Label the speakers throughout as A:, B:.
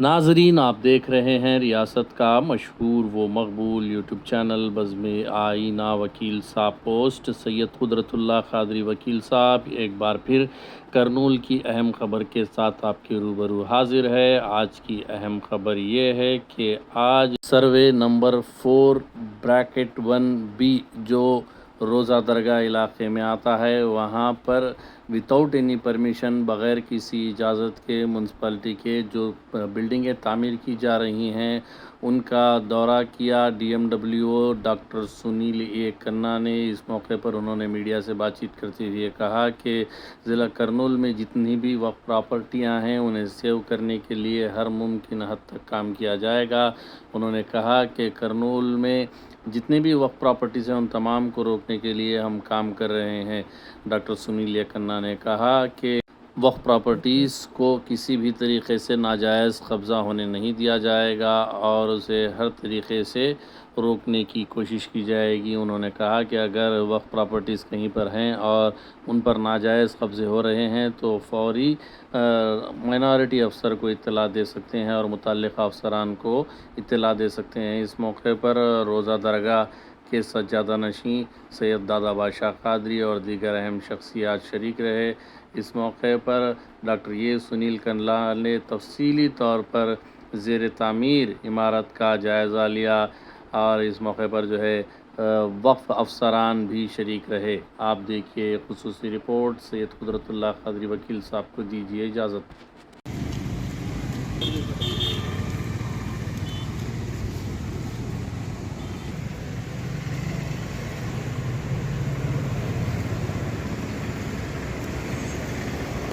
A: ناظرین، آپ دیکھ رہے ہیں ریاست کا مشہور و مقبول یوٹیوب چینل بزم آئینہ وکیل صاحب پوسٹ۔ سید قدرت اللہ قادری وکیل صاحب، ایک بار پھر کرنول کی اہم خبر کے ساتھ آپ کے روبرو حاضر ہے۔ آج کی اہم خبر یہ ہے کہ آج سروے نمبر فور، بریکٹ ون بی، جو روزہ درگاہ علاقے میں آتا ہے۔ وہاں پر وتاؤٹ اینی پرمیشن بغیر کسی اجازت کے منسپلٹی کے جو بلڈنگیں تعمیر کی جا رہی ہیں۔ ان کا دورہ کیا۔ ڈی ایم ڈبلیو او ڈاکٹر سنیل اے کنہ نے اس موقع پر انہوں نے میڈیا سے بات چیت کرتے ہوئے کہا کہ ضلع کرنول میں جتنی بھی وقت پراپرٹیاں ہیں، انہیں سیو کرنے کے لیے ہر ممکن حد تک کام کیا جائے گا۔ انہوں نے کہا کہ کرنول میں جتنے بھی وقت پراپرٹیز ہیں، ان تمام کو روکنے کے لیے ہم کام کر رہے ہیں۔ ڈاکٹر سنیل اے کنہ نے کہا کہ وقف پراپرٹیز کو کسی بھی طریقے سے ناجائز قبضہ ہونے نہیں دیا جائے گا اور اسے ہر طریقے سے روکنے کی کوشش کی جائے گی۔ انہوں نے کہا کہ اگر وقف پراپرٹیز کہیں پر ہیں اور ان پر ناجائز قبضے ہو رہے ہیں تو فوری مائنارٹی افسر کو اطلاع دے سکتے ہیں اور متعلقہ افسران کو اطلاع دے سکتے ہیں۔ اس موقع پر روزہ درگاہ کے سجادہ نشیں سید دادا بادشاہ قادری اور دیگر اہم شخصیات شریک رہے۔ اس موقع پر ڈاکٹر یہ سنیل کنلال نے تفصیلی طور پر زیر تعمیر عمارت کا جائزہ لیا اور اس موقع پر جو ہے وقف افسران بھی شریک رہے۔ آپ دیکھیے خصوصی رپورٹ، سید قدرت اللہ قادری وکیل صاحب کو دیجیے اجازت۔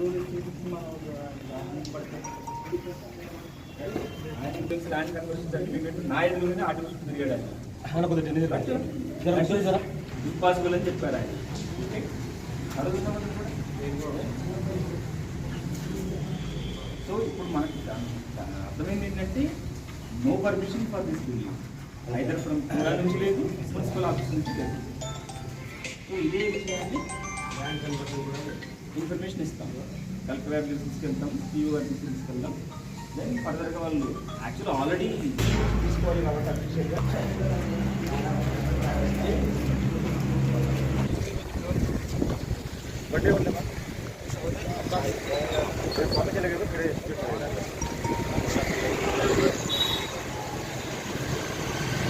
B: Doctor Ramana land conversion certificate నా ఎదురుగానే artificial తిరిగాడు ఆయన ఇంపాసిబుల్ అని చెప్పారు ఆయన అడుగుతున్నాం సో ఇప్పుడు మనకి అర్థమైంది ఏంటంటే no permission for this building either from కూడా నుంచి లేదు ప్రిన్సిపల్ ఆఫీస్ నుంచి లేదు సో ఇదే విషయాన్ని ఇన్ఫర్మేషన్ ఇస్తాం. కలెక్టర్ గారి తీసుకెళ్తాం సిఇఓ గారి తీసుకెళ్తాం. దెన్ ఫర్దర్గా వాళ్ళు యాక్చువల్ ఆల్రెడీ తీసుకోవాలి కాబట్టి అప్రిషియేట్గా బట్టే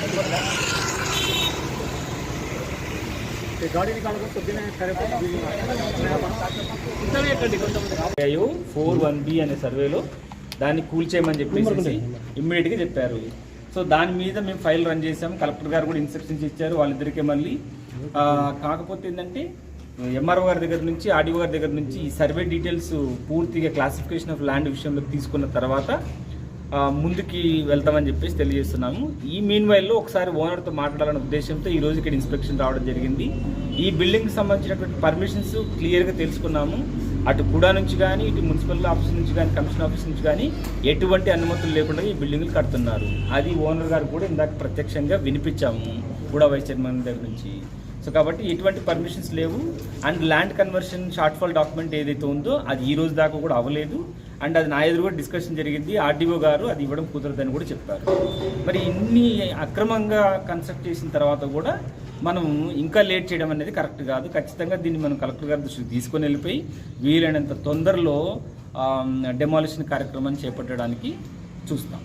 C: Thank you.
B: Four one B అనే సర్వేలో దాన్ని కూల్చేయమని చెప్పేసి ఇమ్మీడియట్గా చెప్పారు. సో దాని మీద మేము ఫైల్ రన్ చేసాం కలెక్టర్ గారు కూడా ఇన్స్ట్రక్షన్స్ ఇచ్చారు. వాళ్ళిద్దరికే మళ్ళీ కాకపోతే ఏంటంటే ఎంఆర్ఓ గారి దగ్గర నుంచి ఆర్డీఓ గారి దగ్గర నుంచి ఈ సర్వే డీటెయిల్స్ పూర్తిగా క్లాసిఫికేషన్ ఆఫ్ ల్యాండ్ విషయంలో తీసుకున్న తర్వాత ముందుకి వెళ్తామని చెప్పేసి తెలియజేస్తున్నాము. ఈ మీన్ వైల్లో ఒకసారి ఓనర్తో మాట్లాడాలనే ఉద్దేశంతో ఈ రోజు ఇక్కడ ఇన్స్పెక్షన్ రావడం జరిగింది. ఈ బిల్డింగ్కి సంబంధించినటువంటి పర్మిషన్స్ క్లియర్గా తెలుసుకున్నాము. అటు కూడా నుంచి కానీ ఇటు మున్సిపల్ ఆఫీస్ నుంచి కానీ కమిషన్ ఆఫీస్ నుంచి కానీ ఎటువంటి అనుమతులు లేకుండా ఈ బిల్డింగ్లు కడుతున్నారు. అది ఓనర్ గారు కూడా ఇందాక ప్రత్యక్షంగా వినిపించాము కూడా వైస్ చైర్మన్ దగ్గర నుంచి. సో కాబట్టి ఎటువంటి పర్మిషన్స్ లేవు. And land conversion shortfall document ఏదైతే ఉందో అది ఈ రోజు దాకా కూడా అవ్వలేదు. అండ్ అది నా ఎదురు కూడా డిస్కషన్ జరిగింది ఆర్డీఓ గారు అది ఇవ్వడం కుదరదని కూడా చెప్పారు మరి ఇన్ని అక్రమంగా కన్స్ట్రక్ట్ చేసిన తర్వాత కూడా మనం ఇంకా లేట్ చేయడం అనేది కరెక్ట్ కాదు ఖచ్చితంగా దీన్ని మనం కలెక్టర్ గారి దృష్టికి తీసుకొని వెళ్ళిపోయి వీలైనంత తొందరలో డెమాలిషన్ కార్యక్రమాన్ని చేపట్టడానికి చూస్తాం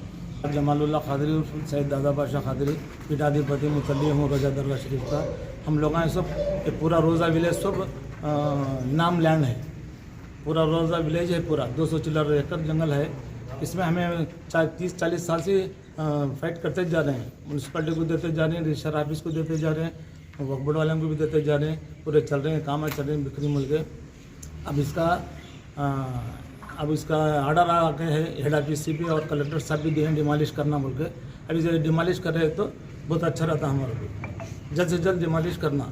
D: जमालुल्लाह खादरी उर्फ सैयद दादा बादशाह खादरी पीठाधिपति मुतली हूँ रोजा दरगाह शरीफ का हम लोग हैं सब ये पूरा रोज़ा विलेज सब अ, नाम लैंड है پورا روزہ ولیج ہے، پورا دو سو چلر ایکڑ جنگل ہے۔ اس میں ہمیں چار تیس، چالیس سال سے فائٹ کرتے جا رہے ہیں۔ میونسپلٹی کو دیتے جا رہے ہیں رجسٹر آفس کو دیتے جا رہے ہیں وقت بورڈ والوں کو بھی دیتے جا رہے ہیں۔ پورے چل رہے ہیں، کام چل رہے ہیں، بکری مل کے۔ اب اس کا اب اس کا آڈر آ گئے ہے ہیڈ آفس سی پی اور کلیکٹر صاحب بھی دیے ہیں ڈیمالش کرنا بول کے اب اسے ڈیمالش کر رہے تو بہت اچھا رہتا ہمارے بھی۔ جلد سے جلد ڈیمالش کرنا۔